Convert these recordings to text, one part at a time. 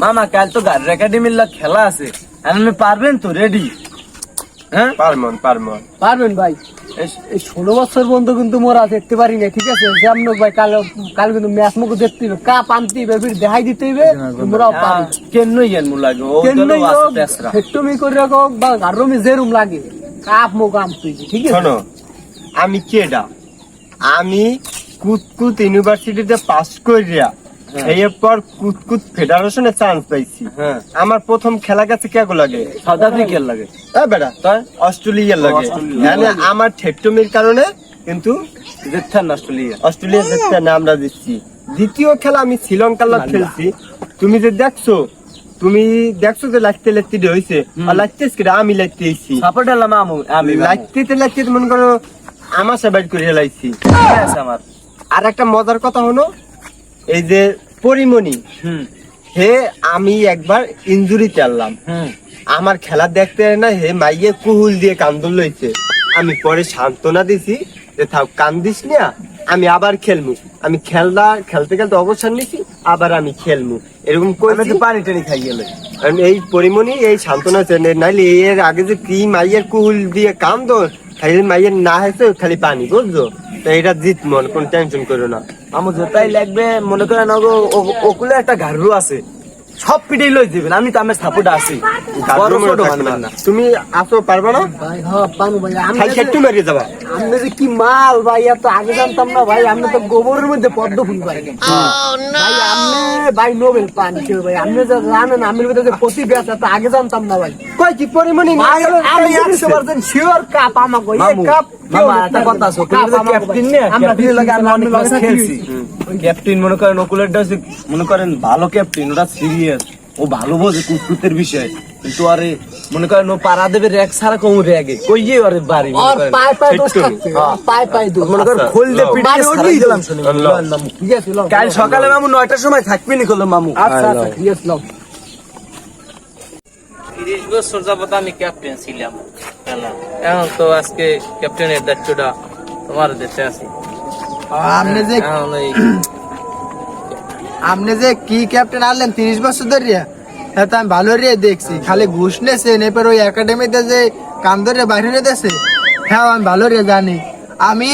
মামা কাল তো গাড়ির একাডেমির খেলা আছে। আপনি পারবেন তো রেডি হ্যাঁ? পারমন পারমন। পারবেন ভাই। এই- ষোলো বছর পর্যন্ত কিন্তু মোরা দেখতে পারি না ঠিক আছে? যেমন হোক ভাই কাল কাল কিন্তু ম্যাচ মুখ দেখতে হবে কাপ আনতে হবে ফির দেখাই দিতে হবে মোরাও পারি কেন ইয়েন মু লাগে? ও কেন দলও আছে তেসরা। ফেটমি করে রাখো বা গারমি যেরুম লাগে কাপ মুখ আনতে ঠিক আছে? শোনো আমি কেডা? আমি কুতকুত ইউনিভার্সিটিতে পাস করিয়া এরপর কুতকুত ফেডারেশনে চান্স পাইছি। হ্যাঁ। আমার প্রথম খেলা গেছে কে লাগে? সাউথ আফ্রিকার লাগে। বেটা তাই অস্ট্রেলিয়ার লাগে। মানে আমার কারণে কিন্তু দেখছেন না অস্ট্রেলিয়া। অস্ট্রেলিয়া জিততে না আমরা দিচ্ছি দ্বিতীয় খেলা আমি শ্রীলঙ্কার লাগ খেলছি। তুমি যে দেখছ তুমি দেখছ যে লাগতে লাগতে হয়েছে আর লাগতেছ কিনা আমি লাগতে এসছি সাপোর্ট হলাম আমি লাগতে লাগতে মনে করো আমার সেবাই করে আছে আমার। আর একটা মজার কথা হলো এই যে পরিমণি হে আমি একবার ইঞ্জুরি চাললাম। আমার খেলা দেখতে না হে মাইয়ে কুহুল দিয়ে কান্দল লইছে। আমি পরে সান্ত্বনা দিছি যে থাক কান্দিস না আমি আবার খেলমু। আমি খেলনা খেলতে খেলতে অবসর নিছি আবার আমি খেলমু। এরকম করে পানি টানি খাই গেলে এই পরিমণি এই সান্ত্বনা চেনে নাইলে এর আগে যে কি মাইয়ের কুহুল দিয়ে কান্দ খালি মাইয়ের না হয়েছে খালি পানি বুঝছ? তো এটা জিত মন, কোন টেনশন করো না। আমার যেটাই লাগবে, মনে করেন ওগুলো একটা ঘাড়ু আছে। সব পিঠেই লই দিবেন আমি তো আমার সাপোর্ট আছি। বড় ছোট মানবেন না। না। তুমি আসো পারবে না? ভাই হ্যাঁ পানু ভাই। আমি খালি একটু মেরিয়ে যাবা। আমি যে কি মাল ভাই এত আগে জানতাম না ভাই। আমি তো গোবরের মধ্যে পদ্ম ফুল পাই। ভাই আপনি ভাই নোবেল পান কেউ ভাই। আপনি যে জানেন আমি ভিতরে যে প্রতিভা আছে তা আগে জানতাম না ভাই। কই কি পরিমণি না আমি টেনশন একশো আছে? পার্সেন্ট শিওর কাপ আমাকে এই কাপ মামা একটা কথা আছে ক্যাপ্টেন নিয়ে ক্যাপ্টেন লাগে আমি অনেক খেলছি। ক্যাপ্টেন মনে করেন ওকুলেরটা হচ্ছে মনে করেন ভালো ক্যাপ্টেন ওটা সিরিয়াস ও ভালো বোঝে কুকুতের বিষয়। কিন্তু আরে মনে করেন ও পাড়া দেবে র্যাক ছাড়া কম রেগে। কই যে আরে বাড়ি আর। পায়ে পায়ে দোষ। থাকছে পায়ে পায়ে দোষ মনে করেন খোল বাড়ি সারাই ওঠেই দিলাম। শুনে মামু। ঠিক আছে লও, কাল সকালে মামু নয়টার সময় থাকবি নি করল মামু। আচ্ছা আচ্ছা ঠিক আছে লও। তিরিশ বছর যাবত আমি ক্যাপ্টেন ছিলাম। এখন তো আজকে ক্যাপ্টেনের দায়িত্বটা তোমার দেশে আছি। আপনি যে আপনি যে কি ক্যাপ্টেন আনলেন তিরিশ বছর ধরিয়া হ্যাঁ আমি ভালো রে দেখছি। খালি ঘুষ নেছেন এরপর ওই একাডেমিতে যে কাম ধরে বাইরে দেশে হ্যাঁ আমি ভালো রে জানি। আমি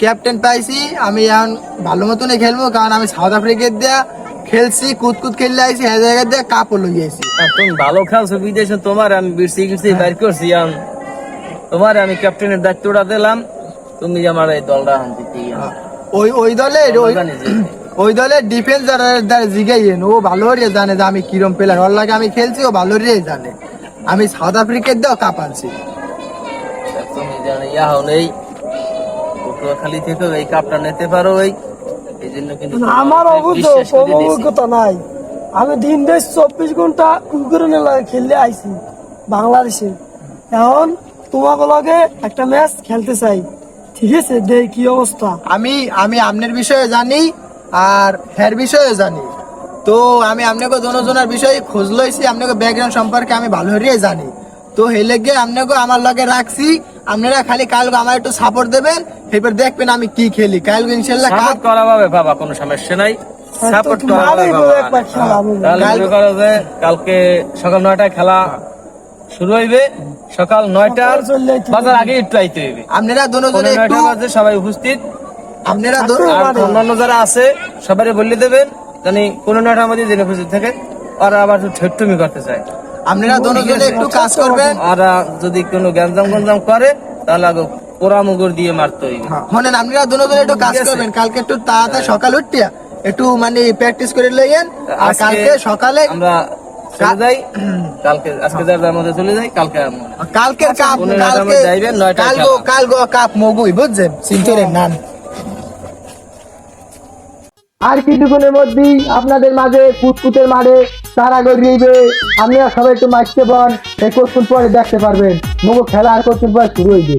ক্যাপ্টেন পাইছি আমি এখন ভালো মতনই খেলব কারণ আমি সাউথ আফ্রিকার দিয়া খেলছি কুতকুত খেললে আইছি হ্যাঁ জায়গায় দিয়ে কাপও লই আইছি। তুমি ভালো খেলছো বিদেশে তোমার আমি বিরসি গিরসি বাইর করছি এখন তোমার আমি ক্যাপ্টেনের দায়িত্বটা দিলাম তুমি আমার এই দলটা দিতে ওই ওই দলে ওই ওই দলে ডিফেন্স যারা জিগাইয়েন ও ভালো রে জানে যে আমি কিরম প্লেয়ার ওর লাগে আমি খেলছি ও ভালো রে জানে। আমি সাউথ আফ্রিকার দিয়েও কাপ আনছি। তুমি জানো হন এই পটুয়াখালী থেকে এই কাপটা নিতে পারো এই। এই জন্য কিন্তু আমার তোমাকে অবুঝ বিশ্বাস করে দিয়েছি। অভিজ্ঞতা নাই। আমি দিন দেশ চব্বিশ ঘণ্টা ইউক্রেনে লাগে খেললে আইছি বাংলাদেশে। এখন তোমাকে লগে একটা ম্যাচ খেলতে চাই। ঠিক আছে দেখ কি অবস্থা। আমি আমি আপনার বিষয়ে জানি আর হের বিষয়ে জানি। তো আমি আপনাকে দোনোজনের বিষয়ে খোঁজ লইছি আপনাকে ব্যাকগ্রাউন্ড সম্পর্কে আমি ভালো করে জানি। তো সেই লেগে আপনাকে আমার লগে রাখছি। আপনারা খালি কাল আমার একটু সাপোর্ট দেবেন এরপর দেখবেন আমি কি খেলি। কাল ইনশাল্লাহ সাপোর্ট কাপ করা পাবে বাবা কোনো সমস্যা নাই। সাপোর্ট করা পাবে বাবা তাহলে করো যে কালকে সকাল নয়টায় খেলা শুরু হইবে। সকাল নয়টার বাজার আগে একটু আইতে হইবে। আপনারা দোনোজনে পনেরো একটু নয়টা সবাই উপস্থিত। আপনারা অন্যান্য যারা আছে সবাই বলে দেবেন জানি পনেরো নয়টার মধ্যে জেনে উপস্থিত থাকে ওরা আবার ঠেট্টুমি করতে চায়। আপনারা একটু কাজ করবেন। ওরা যদি কোনো গ্যাঞ্জাম গঞ্জাম করে তাহলে আগে পোড়া মুগুর দিয়ে মারতে হইবে। শোনেন আপনারা দোনোজনে একটু কাজ করবেন। কালকে একটু তাড়াতাড়ি সকাল উঠিয়া একটু মানে প্র্যাকটিস করে লইয়েন। আর কালকে সকালে আমরা চলে যাই। কালকে আজকে যার মধ্যে চলে যাই কালকে কাপ কালকে। কালগো কাপ মগুই বুঝছেন? সিলচরের নাম। আর কিছুক্ষণের মধ্যেই আপনাদের মাঝে ফুটফুটের মাঠে তারা গড়িয়েবে আপনারা সবাই একটু মারতে পান এই কোশ্চেন পরে দেখতে পারবেন। মগো খেলা আর কোশ্চেন পরে শুরু হইবে।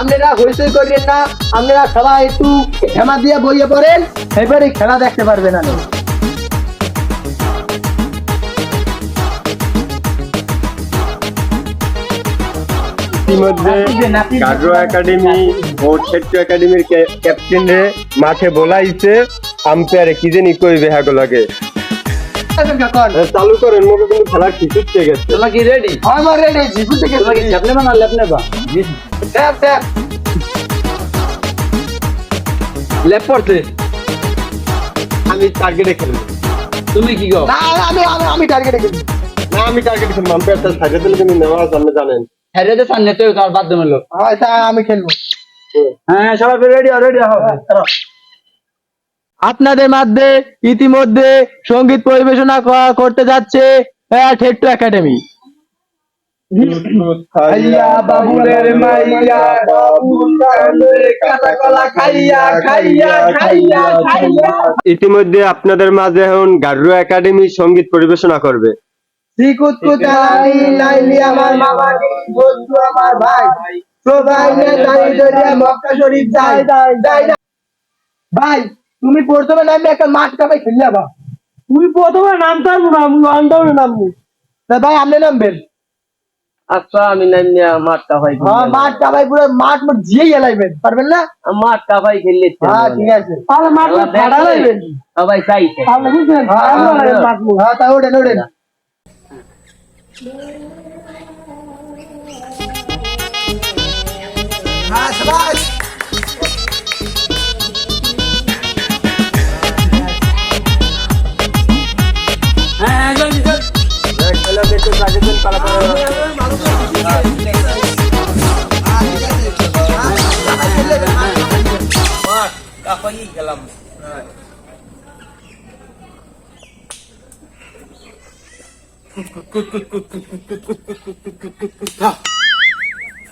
আপনারা হইচই করিয়েন না, আপনারা সবাই একটু হেমা দিয়ে বইয়ে পড়েন, এবারে খেলা দেখতে পারবেন আমি ইতিমধ্যে গাড্রো একাডেমি ও ছেট্ট একাডেমির ক্যাপ্টেন মাঠে বলাইছে আম্পায়ারে কি জানি কইবে হাগো লাগে চালু করেন মোকে কিন্তু খেলা ঠিক হচ্ছে গেছে। তোমরা কি রেডি আমার রেডি জিপু থেকে তোমরা কি ল্যাপ নেবা না ল্যাপ নেবা? ট্যাপ ট্যাপ ল্যাপ পড়তে। আমি টার্গেটে খেলব। তুমি কি গো না আমি আমি আমি টার্গেটে গেছি না আমি টার্গেটে খেলব আমি একটা সাইডে দিলে কিন্তু নেওয়া আপনি জানেন। হ্যারে যে সামনে তো কার বাদ দেমলো হয় আমি খেলব। হ্যাঁ সবাই রেডি রেডি আপনাদের মধ্যে ইতিমধ্যে সংগীত পরিবেশনা করতে যাচ্ছে ঠেট্টু একাডেমি। খাইয়া বাবুলের মাইয়া বাবুল কাঁচা কলা খাইয়া খাইয়া খাইয়া খাইয়া। ইতিমধ্যে আপনাদের মাঝে এখন গারু একাডেমি সংগীত পরিবেশনা করবে। শ্রীকুত লাইলি আমার মামাকে বন্ধু আমার ভাই। সবাই দাঁড়িয়ে দাঁড়িয়ে মক্কা শরীফ যাই যাই যাই যাই। ভাই তুমি প্রথমে নামবে একটা মাঠ কাপে খেললে বা তুমি প্রথমে নামতে পারব না আমি আন্ডারে নামবো। তা ভাই আপনি নামবেন? আচ্ছা আমি নাম নিয়ে মাঠটা ভাই হ্যাঁ মাঠ কাপাই পুরো মাঠ মাঠ জিয়ে গেলাইবেন পারবেন না? মাঠটা ভাই খেললে হ্যাঁ ঠিক আছে। তাহলে মাঠ মাঠ ভাড়া লাইবেন সবাই চাইছে। তাহলে বুঝলেন হ্যাঁ তা ওঠেন ওঠেন। হ্যাঁ সবাই জলদি মাঠ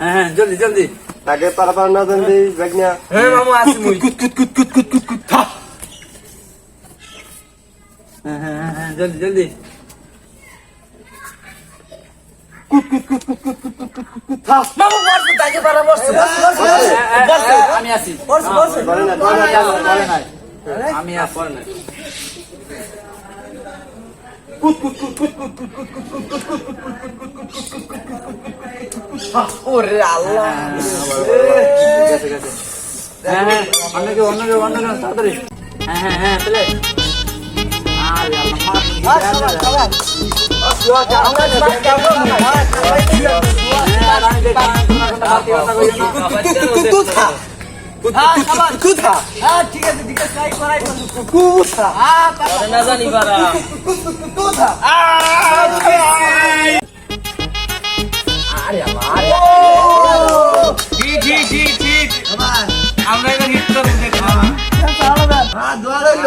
হ্যাঁ হ্যাঁ জলদি জলদি তাকে না হ্যাঁ হ্যাঁ হ্যাঁ হ্যাঁ, হ্যাঁ জলদি জলদি মামু বসো তাকে পারা বসো হ্যাঁ হ্যাঁ অন্য অন্য কেউ অন্য কেউ তাড়াতাড়ি হ্যাঁ হ্যাঁ হ্যাঁ তাহলে আরে আল্লাহ বারা ঠিক ঠিক ঠিক ঠিক আমরা এটা হিট হ্যাঁ দোয়া রইল।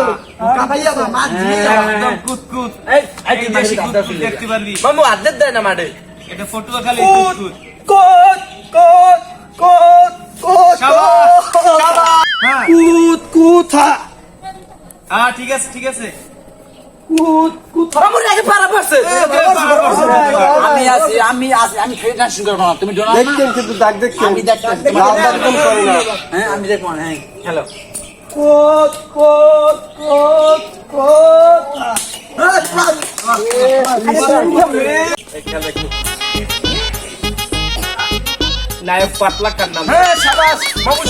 কাপাইয়া বা মাঠ জিয়ে যাবা। একদম কুতকুত এই এই দেশি কুতকুত দেখতে পারলি? মামু আদেদ দেয় না মাঠে এটা ফটো খালি কুতকুত কোট কোট কোট কোট শাবাশ শাবাশ হ্যাঁ। কুত কুথা হ্যাঁ ঠিক আছে ঠিক আছে। কুত কুথা মামুর আগে পারা পড়ছে। আমি আছি আমি আছি আমি খেয়ে টেনশন করব না। তুমি ডোনা দেখছেন কিন্তু দাগ দেখছেন। আমি দেখতেছি দাগ একদম করে না। হ্যাঁ আমি দেখব হ্যাঁ। হ্যালো। নায়ক পাতলা কান্না হ্যাঁ বাবু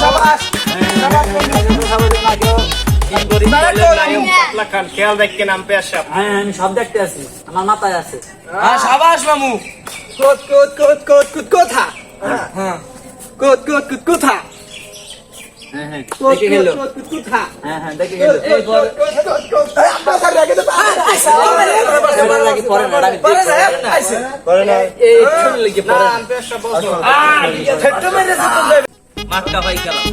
হ্যাঁ আমি সব দেখতে আছি। আমার মাথায় আছে। হ্যাঁ সাবাস মামু কুত কোথা? হ্যাঁ। কুত কোথা? হ্যাঁ হ্যাঁ হ্যাঁ হ্যাঁ মাঠটা ভাই গেলাম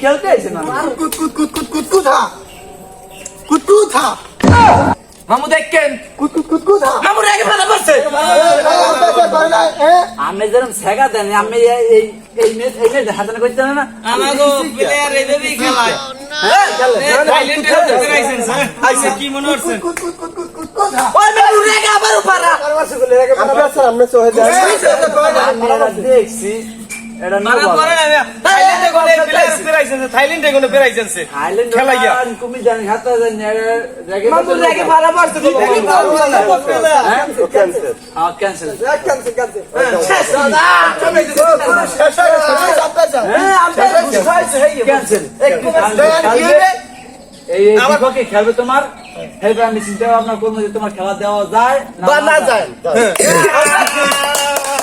খেলতে না কুত কুত কুত কুত কুত কোথা কুত কোথা মামু দেখেন। মামুর আগে ফেলা পড়ছে। আমি যেরকম শেখা দেন আমি এই করতে না? আমাগো প্লেয়ার খেলায়। দেখছি। এটা না করে থাইল্যান্ডে কোনে প্লেয়ার পেরাইছেন থাইল্যান্ডে কোনে পেরাইছেন আইল্যান্ড খেলা গিয়া। তুমি জানি হাতে জানি রেগে মামুর রেখে পালা পড়ছে ক্যান্সেল হ্যাঁ ক্যান্সেল ক্যান্সেল ক্যান্সেল শেষ শেষ হ্যাঁ, আম্পায়ার ঘুষ খাইছে, হেই, cancel। এই এই বিপক্ষে খেলবে তোমার? হেলবে আমি চিন্তা ভাবনা করব যে তোমার খেলা দেওয়া যায় বা না যায়।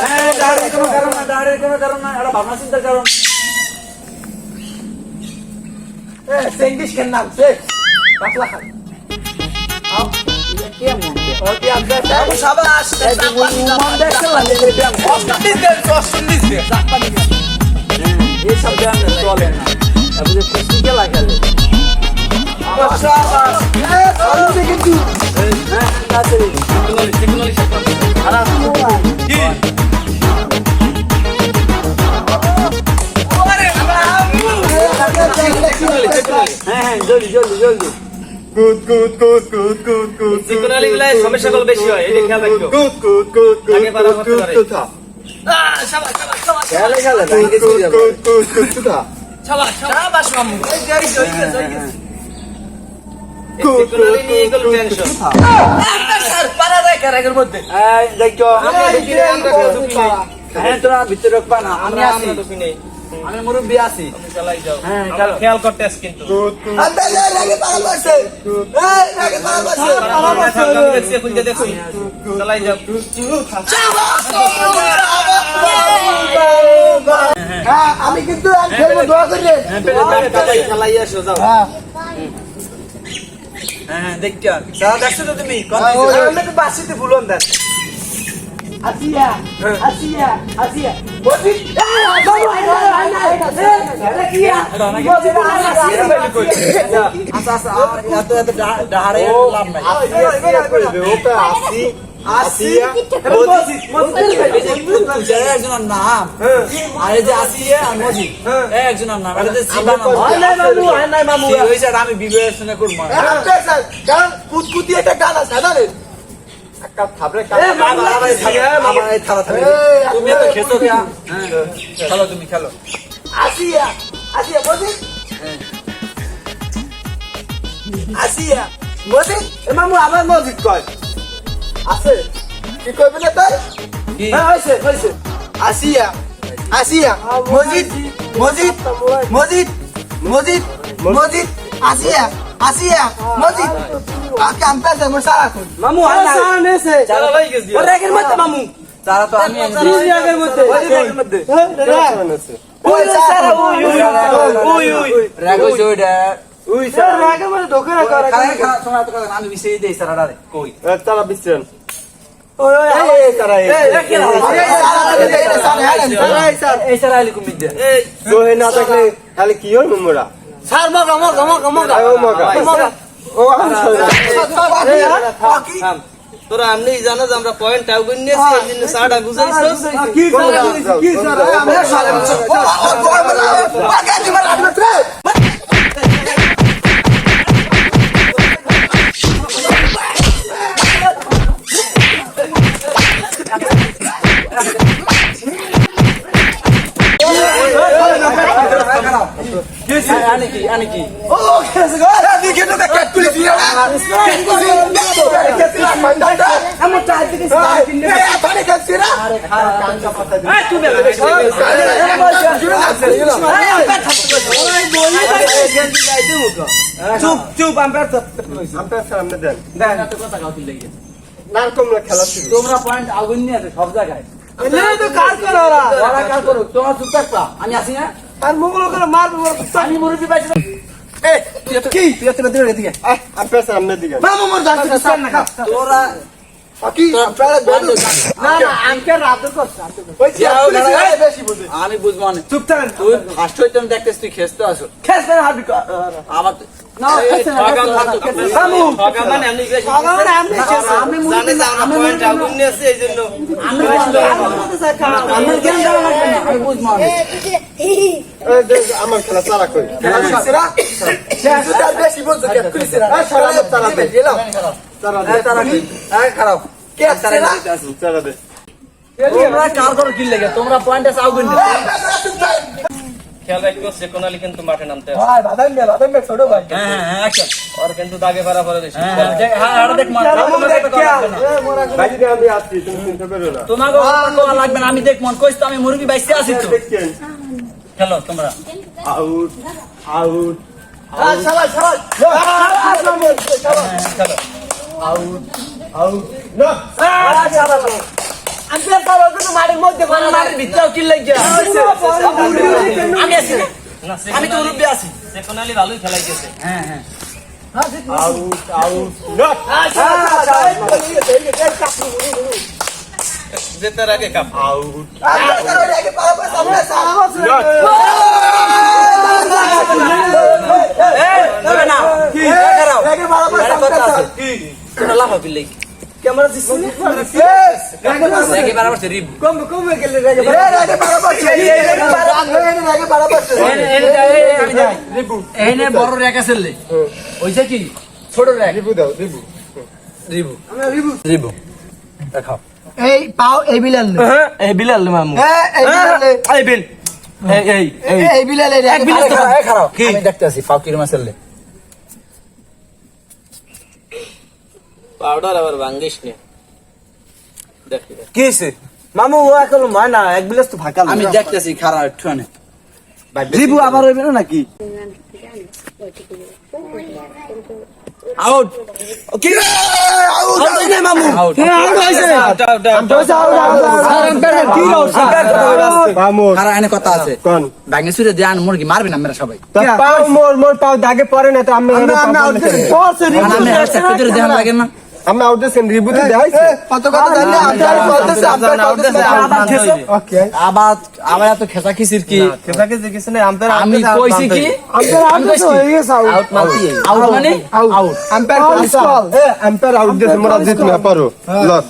হ্যাঁ, দাঁড়ের কোনো কারণ না, দাঁড়ের কোনো কারণ না, এটা ভাবনা চিন্তার কারণ। ইংলিশ কেন নাম সে পাতলা খান এইসব ব্যায়াম চলে না। physical আ খেলে। কিন্তু হ্যাঁ। হ্যাঁ, হ্যাঁ, জলদি, জলদি, বেশি হয়, এটা খেয়াল রাখো। মামু। টেনশন। মধ্যে। এই, দেখো, ভিতরে আমরা ঢুকি নাই। হ্যাঁ, তোরা ভিতরে ঢুকবা না, আমি আমরা আমরা ঢুকি নেই। আমি মুরব্বী আছি। তুমি চালাই যাও। হ্যাঁ, খেয়াল করতে কিন্তু। আমি যাও। হ্যাঁ আমি কিন্তু আর খেলব দোয়া করি। রে খেলাই আসো যাও। হ্যাঁ। হ্যাঁ হ্যাঁ দেখছ তো তুমি? হ্যাঁ, বাসিতে ভুলন দেন। আসিয়া আসিয়া আসিয়া বলি এই বাবু আই না আই না এটা কি আচ্ছা আচ্ছা এত এত ডাহারে লাভ নাই ওটা আসি আসিয়া একজনের নাম আর যে আসিয়ে আর মজিদ একজনের নাম এটা যে সিবা নাম হয় নাই মামু হয় নাই মামু হইছে আমি বিবেচনা করব কারণ কুতকুতি একটা গান আছে জানেন তুমি তো খেতো হ্যাঁ খেলো তুমি খেলো। আসিয়া আসিয়া বলি আসিয়া বলি এ মামু আবার মসজিদ কয়? আছে। কি কইবে না তাই? হ্যাঁ হইছে হইছে আসিয়া আসিয়া মসজিদ মসজিদ মসজিদ মসজিদ মসজিদ আসিয়া। আসিয়া মসজিদ কাকে আনতে আছে মোর সারা কোন মামু হয় না নেছে চালা লই গেছ দিও। রেগের মধ্যে মামু তারা তো আমি রেগের মধ্যে রেগের মধ্যে ওই সারা ওই ওই ওই ওই রাগ ওই সারা রেগের মধ্যে ঢোকে না করে খারাপ খারাপ শোনা তো কথা আমি বিষয় দেই সারাডারে কই তারা বিশ্রাম ওই ওই এই তারা এই এই সারা আইলি কুমিদ দে তোহে না থাকলে তাহলে কি হল মোরা স্যার মগা মগা মগা মগা মগা ও তোরা আমনি জানো যে আমরা পয়েন্ট টাউ করে নিয়েছি এই জন্য সাড়া গুজাইছস কি স্যার কি স্যার আমরা সারা আনি কি আনি কি ও কেসে গো আমি কেন কা কাট পুলিশ দিয়া আমি চাই দিকে স্যার কিনে পানি খাচ্ছি না এই তুমি চুপ চুপ আম্পায়ার আপনার সামনে দেন এত কথা কাউ তুই লাগি নারকম খেলা শুরু তোমরা পয়েন্ট আগুন নিয়ে আছে সব জায়গায় তো কাজ করো ওরা ওরা করো তোমার চুপ থাকবা আমি আসি না আর মুগুলো করে মারবে? আমি পাইছি কি? তুই এত দিন এদিকে। আপনার সামনে দিকে। মামু মোর দাঁত খা। তোরা আমি বুঝব না। চুপ থাকেন তুই ফার্স্ট হইতে আমি দেখতেছি তুই খেসতে আসো খেসতে হাবি আমার মানে আমরা করে খেলা চালা কই সেরা শেষ তার বেশি বুঝছে সারা তারা গেলাম তারা তারা খারাপ কে সেরা তারা দে তোমরা কার করো কি লাগে তোমরা পয়েন্ট আগুন নিয়ে খেয়াল রাখো সেকোন আলী কিন্তু মাঠে নামতে। ভাই বাদাম দে বাদাম দে ছোট ভাই হ্যাঁ হ্যাঁ হ্যাঁ আচ্ছা। ওর কিন্তু দাগে পারা পরে বেশি। হ্যাঁ হ্যাঁ। দেখ হ্যাঁ আরে দেখ মার মামু দেখ কে ভাই যদি আমি আসছি তুমি চিন্তা করো না তোমাকে কোয়া লাগবে না আমি দেখ মন কইছ তো আমি মুরগি বাইসে আছি তো। খেলো তোমরা। আউট আউট মাঠের ভিতরেও কি লাগিয়া আমি আছি আমি তো মুরব্বী আছি সেকন্ড আলী ভালোই খেলাইতেছে আউট আউট জেতার আগে কাপ। আউট না। কি? খারাপ কথা আছে। তোমরা লাফা পিল্লাই ক্যামেরা দিচ্ছি দেখি গেলে বড় আছে ওইছে কি? ছোট র্যাক রিবু দাও রিবু। রিবু। রিবু। দেখাও। এই পাও এই বিলাল নে। এই বিলাল মামু। হ্যাঁ, এই বিলাল এই বিল। এই এই এই। এই বিলাল এই এক খারাপ আমি দেখতে আছি ফাও কিরম আছে লে পাউডার আবার ভাঙ্গিস নে। কি হয়েছে মামু ও এখন হয় না এক বিলাস তো ফাঁকা আমি দেখতেছি খারাপ একটু রিবু আবার হইবে না নাকি আউট কি আউট হইছে মামু আউট আউট হইছে আউট, আউট, আউট। মামু খারাপ এনে কথা আছে কোন ভাঙে সুরে দেন মুরগি মারবে না আমরা সবাই পাও মোর মোর পাও দাগে পড়ে না তো আমি আউট মানে করে লাগে না আমি আউট দেন রিবু তো দেখাইছে। কত কত জানি আপনার বলতেছে আপনার বলতেছে ওকে। আবার আবার এত খেসা খিসির কি কেসাকে জিজ্ঞেস না আমতার আমি কইছি কি? আমি কইছি। আউট মারতি আউট মানে আউট আম্পায়ার পুলিশ কল এ আম্পায়ার আউট দেন মোরা জিত না পারো। লস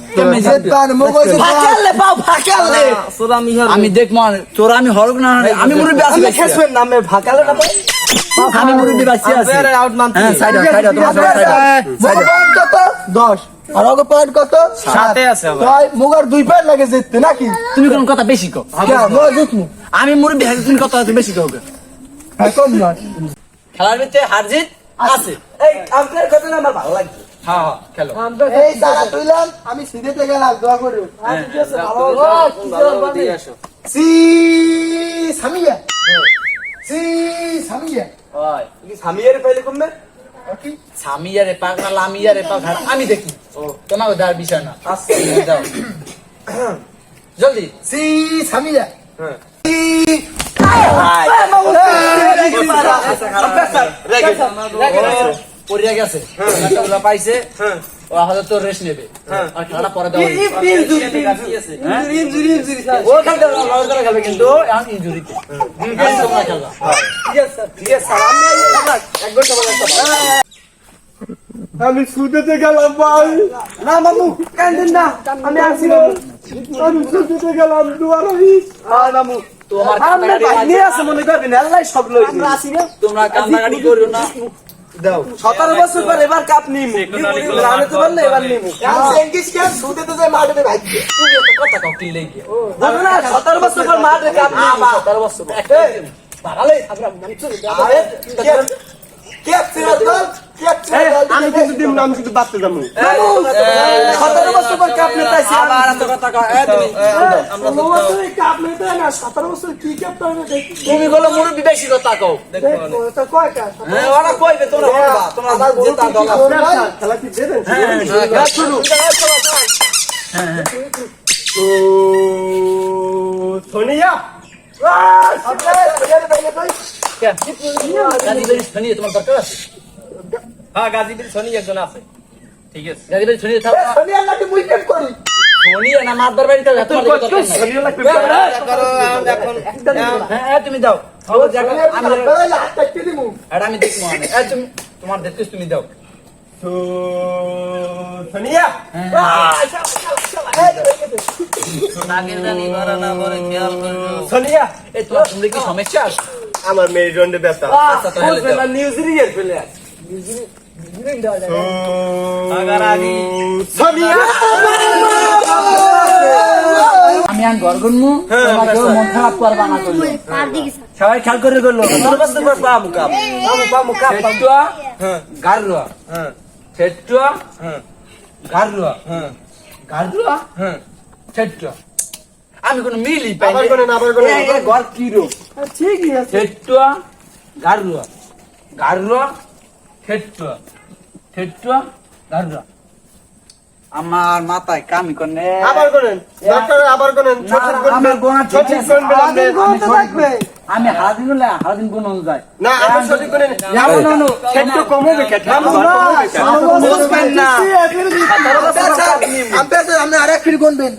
জেতান মো কইছে ফাকালে পাও ফাকালে। সোরা মিহর আমি দেখ মান তোর আমি হরক না আমি মুরব্বি আমি খেসবেন না আমি ফাঁকালে না পাই। আমি মুরব্বি বাঁচি আছি। আম্পায়ার আউট মানতে হ্যাঁ সাইড সাইড তোমার সাইড 10 আর ওকে পয়েন্ট কত? সাথে আছে তাই মুগার দুই পয়েন্ট লাগে জিততে নাকি? তুমি কোন কথা বেশি কও? জিতমু। আমি মুরব্বি হাতে তুমি কথা বেশি কও হ্যাঁ কম না খেলার ভিতরে হার জিত আছে। এই আমতার কথা না আমার ভালো লাগছে। হ্যাঁ হ্যাঁ খেলো। এই জায়গা তুইলাম। আমি সিধেতে গেলাম দোয়া করো। সি সামিয়া। সি সামিয়া। ওই কি সামিয়ারে পাইলে কমবে? সামিয়ারে পাক না লামিয়ারে পাক আমি দেখি তোমাকে দেওয়ার বিষয় না আচ্ছা দাও জলদি সি সামিয়া পড়িয়া গেছে। খেলাটা পাইছে ও আপাতত তো রেস্ট নেবে। আর খেলাটা পরে দেওয়া ও খেলতে খেলবে কিন্তু এখন ইনজুরিতে তোমরা খেলবা আমি সুদেতে গেলাম ভাই। না মামু কান্দিন না। আমি আসি আমি সুদেতে গেলাম দুয়ার হ্যাঁ মামু তোমার আছে মনে করবেন। আল্লাহ সব লই আমরা আসি না। তোমরা কান্নাকাটি করো না। দাও। সতেরো বছর পর এবার কাপ নিমু। আমি তো বললে এবার নিমু। সেঙ্গিস কে সুদেতে যায় মাঠে ভাইছে তুমি এত কথা কাউ লেগে? জানো না সতেরো বছর পর মাঠে কাপ নিমু। সতেরো বছর দল? আমি কিন্তু দিম না আমি কিন্তু বাঁচতে যাব। আবার এত কথা কও এ তুমি। ষোলো বছরে কাপ নিতে না সতেরো বছর কি ক্যাপ্টেন দেখি তুমি বলো মুরব্বি বেশি কথা কও। তো কয়টা হ্যাঁ ওরা কইবে তোমরা বলবা তোমরা জেতা দল খেলা কি দেবেন হ্যাঁ, শুরু তো সোনিয়া গাজীবাড়ি শুনিয়ে তোমার দরকার আছে? হ্যাঁ গাজীপুর শনি একজন আছে। ঠিক আছে। গাজীবাড়ি শুনিয়ে থাকো। সোনিয়ার লাগে উইকেট করি? না বাড়িতে তোমার হ্যাঁ হ্যাঁ, তুমি দাও আমি দেখব তোমার তুমি সমস্যা? আমার মেরুদণ্ডে ব্যথা। আচ্ছা প্লেয়ার সোনিয়া আমি আন ঘর গুনমু তোমাকে মন খারাপ করবা না করলে সবাই খেয়াল করে ছেটুয়া গারুয়া। হ্যাঁ। ছেটুয়া হ্যাঁ। গারুয়া। হ্যাঁ। গারুয়া? হ্যাঁ। ছেটুয়া আমি কোনো মিলই পাই ঘর কি রো ঠিকই আছে ঠেটুয়া গারুয়া। গারুয়া ঠেটুয়া ঠেটুয়া গারুয়া আমার মাথায় কামি করে আবার করেন ডক্টর আবার করেন সঠিক আমার গোনা ঠিক আছে। করবেন আপনি। তো থাকবে আমি হারাদিন করলে হারাদিন কোন যায় না আপনি সঠিক করেন একটু কম হবে কেটে বুঝবেন না আপনি আপনি আরেক ফির গুনবেন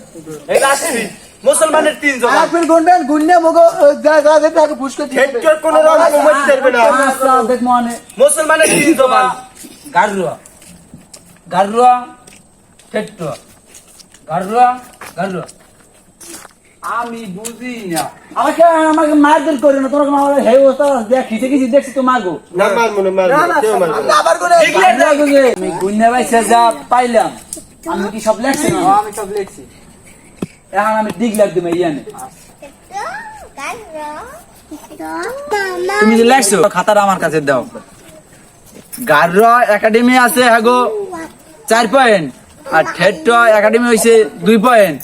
এই রাশি মুসলমানের তিনজন। ফির গুনবেন মগো আগে কোনো রকম না। দেখ মানে। মুসলমানের তিন জবান গারুয়া। গারুয়া ঠেটুয়া গারুয়া গারুয়া। আমি বুঝি না আমাকে আমাকে মারধর করে না তোমাকে আমার হে অবস্থা দেখ খিচে খিচে দেখছি তো মাগো। না না। আবার করে আমি গুন্না যা পাইলাম। আমি কি সব লেখছি আমি সব লিখছি। এখন আমি দিক লাগ দিমে ইয়ানে। তুমি যে লেখছো, খাতাটা আমার কাছে দাও। গার্র একাডেমি আছে হাগো চার পয়েন্ট। আর ঠেট একাডেমি হয়েছে দুই পয়েন্ট।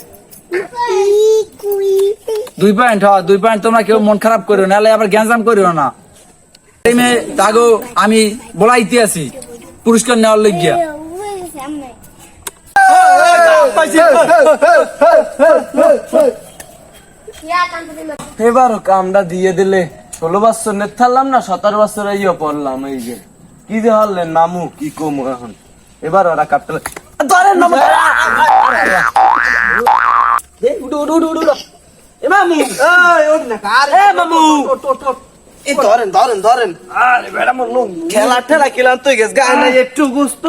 দুই পয়েন্ট, হ, দুই পয়েন্ট তোমরা কেউ মন খারাপ করো না আবার গ্যাঞ্জাম করিও না। তাগো, আমি বলাইতে আছি, পুরস্কার নেওয়ার লইগিয়া। এবারও কামটা দিয়ে দিলে ষোলো বছর নেট থাকলাম না সতেরো বছর ইয়ে পড়লাম এই যে। কি যে হলেন মামু কি কম এখন? এবার ওরা কাপটা ধরেন না মামু। এ মামু। ধরেন ধরেন ধরেন। আরে বেড়া খেলা ঠেলা খেলাম তো গেছ গায়ে একটু গুস্ত।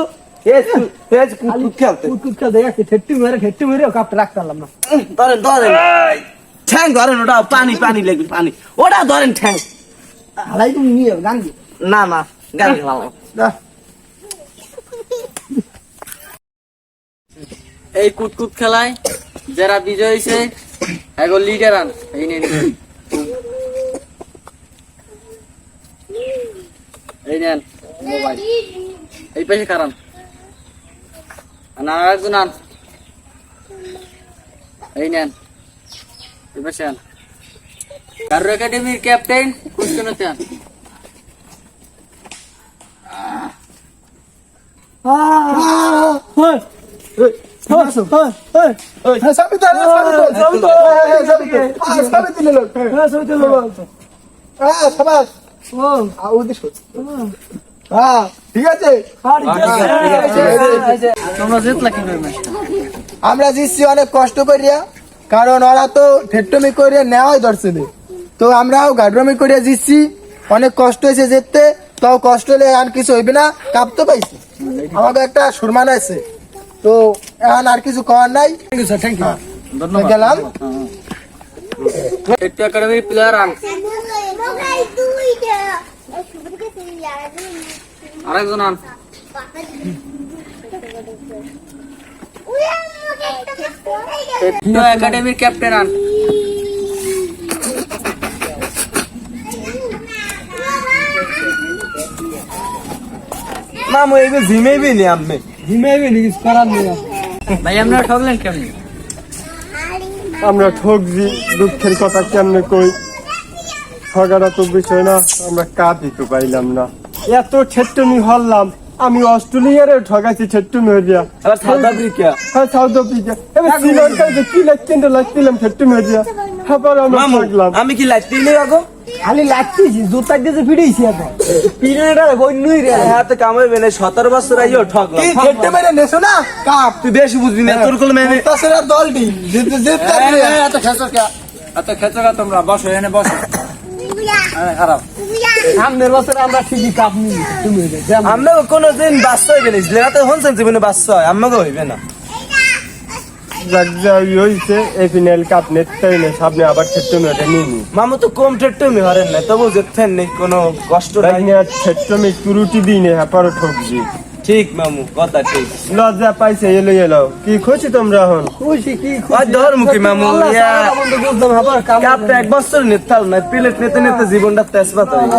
না ধরেন ধরেন ঠ্যাং ধরেন ওটা পানি পানি লাগবে পানি ওটা ধরেন ঠ্যাং হালাই তুমি নিয়ে গান কি না না গান খেলাম এই কুতকুত খেলায় যারা বিজয় হয়েছে এখন লিডার আন এই নেন এই নেন মোবাইল এই পাশে কারান আর একজন আন এই নেন এই পাশে আন কারও একাডেমির ক্যাপ্টেন কুস্তুনতে আন ঠিক আছে? তোমরা জিতলা কীভাবে আমরা জিতছি অনেক কষ্ট করিয়া কারণ ওরা তো ঠেট্টমি করিয়া নেওয়াই ধরছে। তো আমরাও গাড্রমি করিয়া জিতছি। অনেক কষ্ট হয়েছে যেতে তাও কষ্ট হলে আর কিছু হইবে না। কাপ তো পাইছি। আমাকে একটা সুরমান আছে তো এখন আর কিছু করার নাই। থ্যাংক ইউ গেলাম। একটু প্লেয়ার আন আরেকজন আন। একাডেমির ক্যাপ্টেন আন। মামু এগুলো জিমেবি নি আমি ভাই আপনারা ঠকলেন কেমনি? আমরা ঠকছি দুঃখের কথা কেমনে কই? ঠগাটা তো বিষয় না আমরা কাঁদি তো পাইলাম না। এত ঠেট্টমি হল্লাম আমি অস্ট্রেলিয়ারে ঠগাইছি ঠেট্টমি হরিয়া আবার সাউথ আফ্রিকা। হ্যাঁ সাউথ আফ্রিকা। এবার শ্রীলঙ্কায় যে কি লাগছিলাম হ্যাঁ আমরা মামু ঠকলাম আমি কি আগো? খালি লাগতেছি জুতা দিয়ে ফিরেছি এখন। পিরিয়ডটা বন্যই রে। কামাইবে না সতেরো বছর আইও ঠকলাম কি ঠেট্টে মেরে নেছো না? কাপ। তুই বেশি বুঝবি না তোর কলমে আমি তাছাড়া দলটি জিতে জিতে এত খেচো কে এত খেচো কে তোমরা? বসো এনে বসো। খারাপ সামনের বছর আমরা ঠিকই কাপ নিই। তুমি আমরা কোনোদিন বাচ্চা হইবে না লেখাতে হনছেন জীবনে বাচ্চা হয় আমাকে হইবে না। যাক যা হইছে এই ফিনাল কাপ নেতাই না সামনে আবার ঠেট্টমি হরিয়া নিয়ে নি। মামু তো কম ঠেট্টমি হরেন না তবু যেতেন নেই কোনো কষ্ট নাই। ঠেট্টমি দিই না হ্যাঁ পরে ঠকছি ঠিক মামু কথা ঠিক। লজ্জা পাইছে এলো এলো। কি খুশি তোমরা এখন খুশি কি ধর মুখী মামু ইয়া। এক বছর নেতাল না প্লেট নিতে নিতে জীবনটা তেজপাত হয়ে।